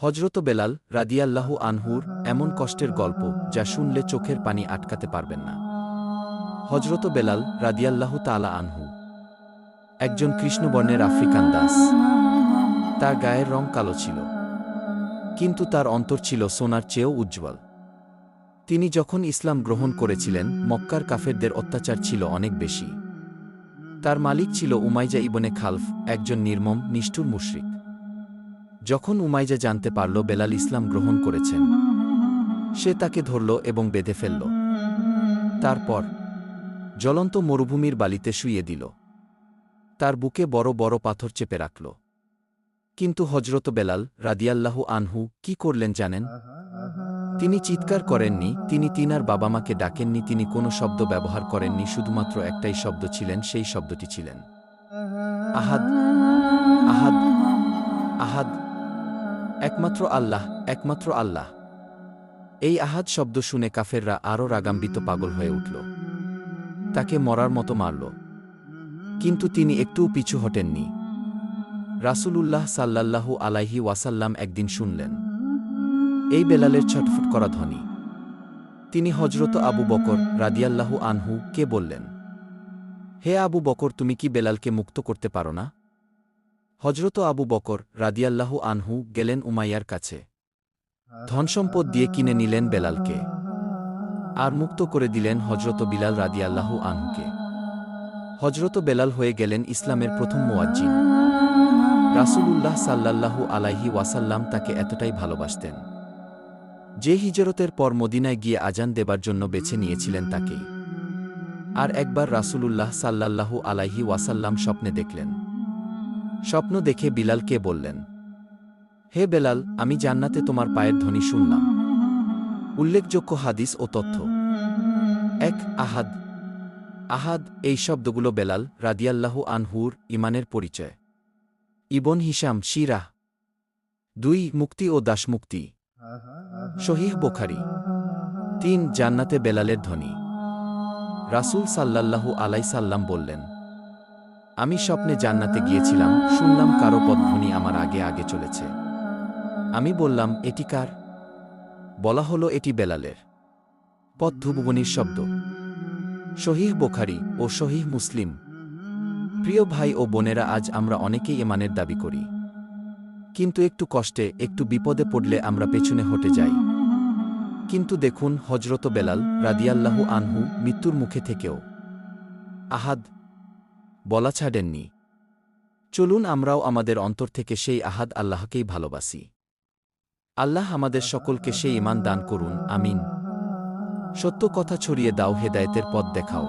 হজরত বেলাল রাদিয়াল্লাহু আনহুর এমন কষ্টের গল্প যা শুনলে চোখের পানি আটকাতে পারবেন না। হজরত বেলাল রাদিয়াল্লাহু তালা আনহু, একজন কৃষ্ণবর্ণের আফ্রিকান দাস। তার গায়ের রং কালো ছিল, কিন্তু তার অন্তর ছিল সোনার চেয়েও উজ্জ্বল। তিনি যখন ইসলাম গ্রহণ করেছিলেন, মক্কার কাফেরদের অত্যাচার ছিল অনেক বেশি। তার মালিক ছিল উমাইজা ইবনে খালফ, একজন নির্মম, নিষ্ঠুর মুশরিক। যখন উমাইজা জানতে পারল বেলাল ইসলাম গ্রহণ করেছেন, সে তাকে ধরল এবং বেঁধে ফেলল। তারপর জ্বলন্ত মরুভূমির বালিতে শুইয়ে দিল। তার বুকে বড় বড় পাথর চেপে রাখল। কিন্তু হজরত বেলাল রাদিয়াল্লাহু আনহু কি করলেন জানেন? তিনি চিৎকার করেননি, তিনি তিনার বাবা মাকে ডাকেননি, তিনি কোনো শব্দ ব্যবহার করেননি, শুধুমাত্র একটাই শব্দ ছিলেন, সেই শব্দটি ছিলেন। আহাদ আহাদ আহাদ একমাত্র আল্লাহ একমাত্র আল্লাহ। এই আহাদ শব্দ শুনে কাফেররা আরও রাগাম্বিত পাগল হয়ে উঠল। তাকে মরার মতো মারল। কিন্তু তিনি একটুও পিছু হটেননি। রাসূলুল্লাহ সাল্লাল্লাহু আলাইহি ওয়াসাল্লাম একদিন শুনলেন, এই বেলালের ছটফট করা ধ্বনি তিনি হজরত আবু বকর রাদিয়াল্লাহু আনহু কে বললেন, হে আবু বকর, তুমি কি বেলালকে মুক্ত করতে পারো না? হজরত আবু বকর রাদিয়াল্লাহু আনহু গেলেন উমাইয়ার কাছে। ধনসম্পদ দিয়ে কিনে নিলেন বেলালকে আর মুক্ত করে দিলেন হজরত বিলাল রাদিয়াল্লাহু আনহুকে। হজরত বেলাল হয়ে গেলেন ইসলামের প্রথম মুয়াজ্জিন। রাসূলুল্লাহ সাল্লাল্লাহু আলাইহি ওয়াসাল্লাম তাকে এতটাই ভালোবাসতেন। যে হিজরতের পর মদিনায় গিয়ে আজান দেবার জন্য বেছে নিয়েছিলেন তাকেই। আর একবার রাসূলুল্লাহ সাল্লাল্লাহু আলাইহি ওয়াসাল্লাম স্বপ্নে দেখলেন। স্বপ্ন দেখে বিলালকে বললেন, হে বেলাল, আমি জান্নাতে তোমার পায়ের ধ্বনি শুনলাম। উল্লেখযোগ্য হাদিস ও তথ্য। এক, আহাদ। আহাদ, এই শব্দগুলো বেলাল রাদিয়াল্লাহু আনহুর ইমানের পরিচয়। ইবন হিসাম শিরাহ। দুই, মুক্তি ও দাসমুক্তি। শহীহ বোখারি। তিন, জান্নাতে বেলালের ধ্বনি। রাসূল সাল্লাল্লাহু আলাইসাল্লাম বললেন আমি স্বপ্নে জান্নাতে গিয়েছিলাম, শুনলাম কারও পদধ্বনি আমার আগে আগে চলেছে। আমি বললাম, এটি কার? বলা হলো, এটি বেলালের পথভুবনির শব্দ। শহীহ বোখারি ও শহীহ মুসলিম। প্রিয় ভাই ও বোনেরা, আজ আমরা অনেকেই এমানের দাবি করি। কিন্তু একটু কষ্টে, একটু বিপদে পড়লে আমরা পেছনে হটে যাই। কিন্তু দেখুন হজরত বেলাল রাদিয়াল্লাহু আনহু মৃত্যুর মুখে থেকেও আহাদ বলা ছাড়েননি। চলুন আমরাও আমাদের অন্তর থেকে সেই আহাদ আল্লাহকেই ভালোবাসি। আল্লাহ আমাদের সকলকে সেই ইমান দান করুন, আমিন। সত্য কথা ছড়িয়ে দাও, হেদায়েতের পথ দেখাও।